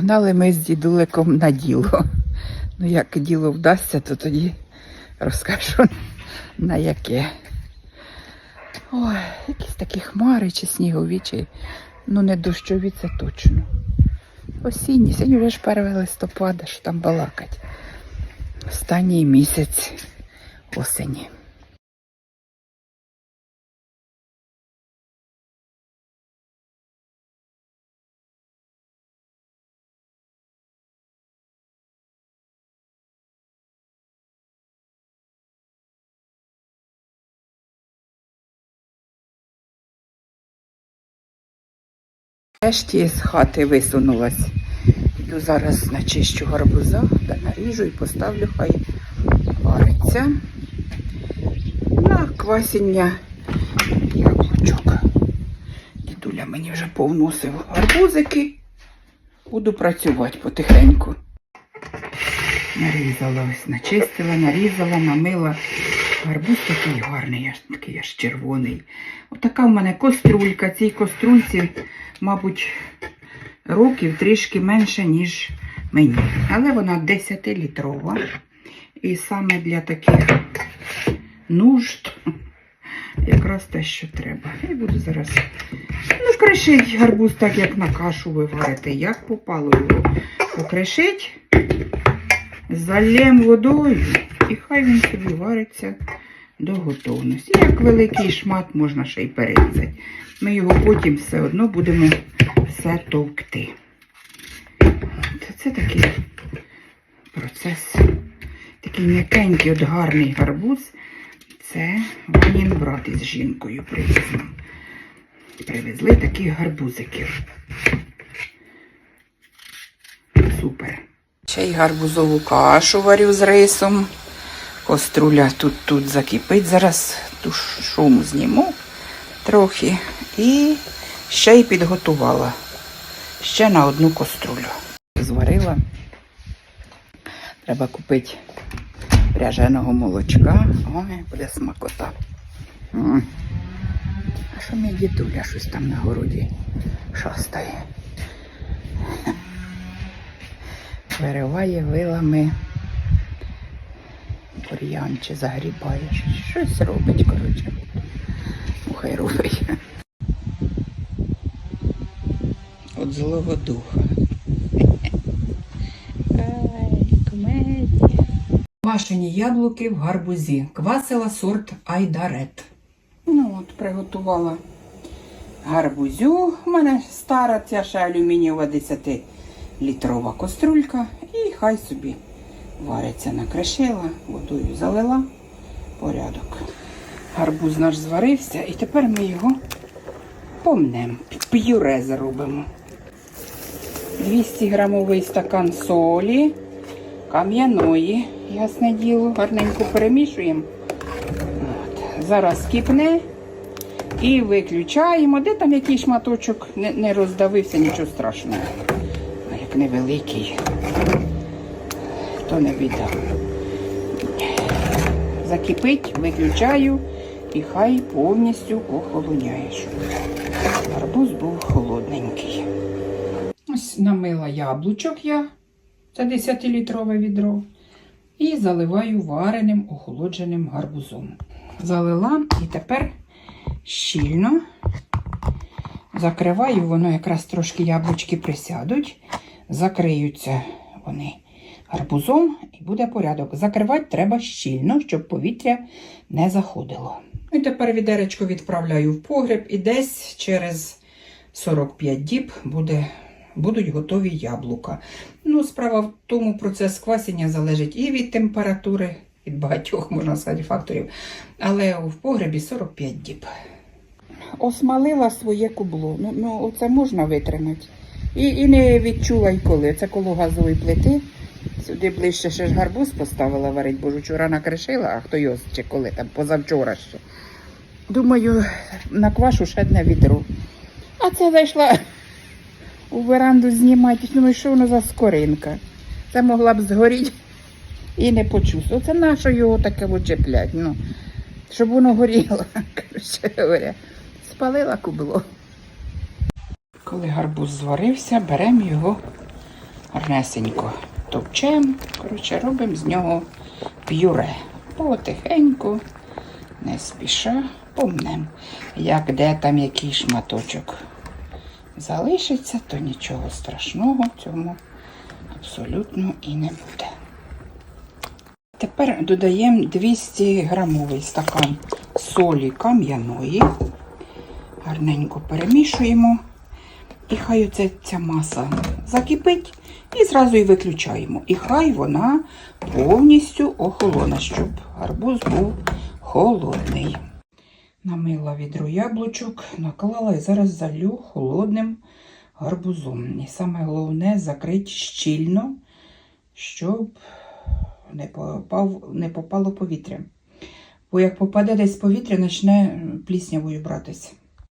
Погнали ми з дідуликом на діло. Ну, як діло вдасться, то тоді розкажу на яке. Ой, якісь такі хмари чи снігові, чи ну не дощові, це точно. Осінні, сьогодні вже ж 1 листопада, що там балакать. Останній місяць осені. Нарешті з хати висунулась. Йду зараз начищу гарбуза, та наріжу і поставлю, хай вариться. На квасіння яблучок. Дідуля мені вже повносив гарбузики. Буду працювати потихеньку. Нарізала ось, начистила, нарізала, намила. Гарбуз такий гарний, аж такий аж червоний. Отака в мене кострулька. Цій кострульці, мабуть, років трішки менше, ніж мені. Але вона 10-літрова. І саме для таких нужд якраз те, що треба. І буду зараз ну, кришить гарбуз так, як на кашу ви. Як попало його покришить, залєм водою, і хай він собі вариться до готовності. Як великий шмат можна ще й перерізати. Ми його потім все одно будемо все товкти. Це, такий процес. Такий м'якенький, от гарний гарбуз. Це Ванін брат із жінкою привіз нам. Привезли таких гарбузиків. Супер. Ще й гарбузову кашу варю з рисом. Коструля тут тут закипить. Зараз ту шум зніму трохи. І ще й підготувала. Ще на одну кострулю. Зварила. Треба купити пряженого молочка. Ой, буде смакота. А що мій дідуля щось там на городі шастає? Вириває вилами бур'ян чи загрібає. Щось робить, коротше. Ну, хай робить. От злого духа. Комедія. Квашені яблуки в гарбузі. Квасила сорт Айдарет. Ну от, приготувала гарбузю. У мене стара ця ще алюмінієва 10-літрова каструлька. І хай собі вариться. Накришила, водою залила. Порядок. Гарбуз наш зварився і тепер ми його помнемо. П'юре зробимо. 200 грамовий стакан солі, кам'яної, ясне діло, гарненько перемішуємо. От. Зараз кипне і виключаємо. Де там який шматочок не, не роздавився, нічого страшного. Як невеликий, то не біда. Закипить, виключаю і хай повністю охолоняє. щоб Гарбуз був холодненький. Ось намила яблучок я, це 10-літрове відро. І заливаю вареним охолодженим гарбузом. Залила і тепер щільно закриваю, воно якраз трошки яблучки присядуть, закриються вони гарбузом і буде порядок. Закривати треба щільно, щоб повітря не заходило. І тепер відеречко відправляю в погреб і десь через 45 діб буде, будуть готові яблука. Ну, справа в тому, процес квасіння залежить і від температури, від багатьох, можна сказати, факторів. Але в погребі 45 діб. осмалила своє кубло. Ну, ну це можна витримати. І, і не відчула й коли. Це коло газової плити. Сюди ближче ще ж гарбуз поставила варить, бо ж вчора накришила, а хто його чи коли там, позавчора ще. Думаю, наквашу ще одне відро. А це зайшла у веранду знімати. Думаю, що воно за скоринка. Це могла б згоріти і не почувствувати. Оце нащо його таке вичеплять, ну, щоб воно горіло, коротше говоря. Спалила кубло. Коли гарбуз зварився, беремо його гарнесенько товчемо. Коротше, робимо з нього п'юре. Потихеньку, не спіша, помнем. Як де там який шматочок залишиться, то нічого страшного цьому абсолютно і не буде. Тепер додаємо 200 грамовий стакан солі кам'яної. Гарненько перемішуємо. І хай оця ця маса закипить і зразу її виключаємо. І хай вона повністю охолоне, щоб гарбуз був холодний. Намила відро яблучок, наклала і зараз залю холодним гарбузом. І саме головне закрити щільно, щоб не, попав, не попало повітря. Бо як попаде десь повітря, почне пліснявою братися.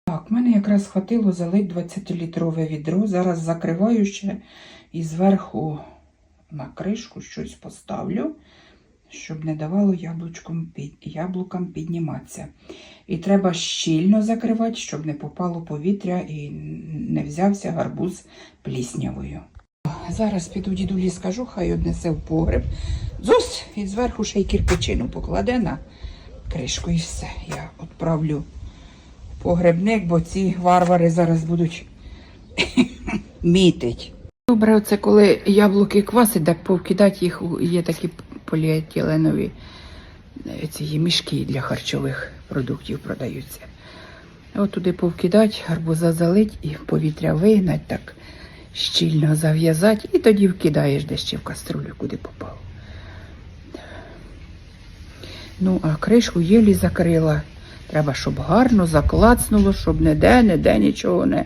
Так, в мене якраз хватило залить 20-літрове відро. Зараз закриваю ще і зверху на кришку щось поставлю, щоб не давало під, яблукам підніматися. І треба щільно закривати, щоб не попало повітря і не взявся гарбуз пліснявою. Зараз піду дідулі скажу, хай однесе в погреб. Зось і зверху ще й кирпичину покладе на кришку і все. Я відправлю погребник, бо ці варвари зараз будуть мітить. Добре, оце коли яблуки квасить, так повкидати їх, є такі поліетиленові е, ці мішки для харчових продуктів продаються. От туди повкидати, гарбуза залить і повітря вигнать, так щільно зав'язати, і тоді вкидаєш десь ще в каструлю, куди попав. Ну, а кришку єлі закрила. Треба, щоб гарно заклацнуло, щоб ніде, ніде нічого не,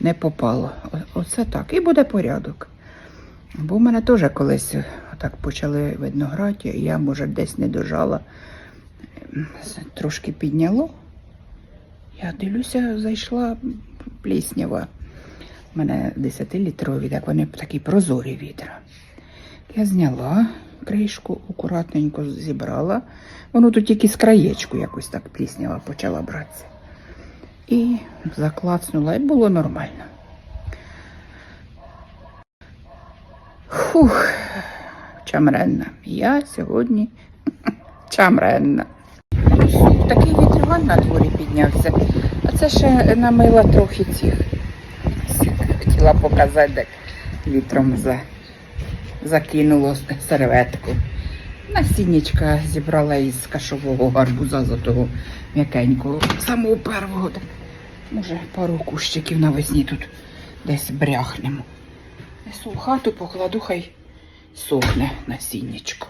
не попало. Оце так. І буде порядок. Бо в мене теж колись так почали видно грати, і я, може, десь не дожала. Ем, Трошки підняло. Я дивлюся, зайшла пліснява. У мене 10-літрові, так вони такі прозорі відра. Я зняла кришку, акуратненько зібрала. Воно тут тільки з краєчку якось так пліснява почала братися. І заклацнула, і було нормально. Фух, чамренна. Я сьогодні чамренна. Такий вітрюган на дворі піднявся. А це ще намила трохи цих. Хотіла показати, як вітром за... закинуло серветку. Насіннячка зібрала із кашового гарбуза за того м'якенького, самого первого. Так, Може, пару кущиків навесні тут десь бряхнемо. Несу хату, покладу, хай сохне насіннячко.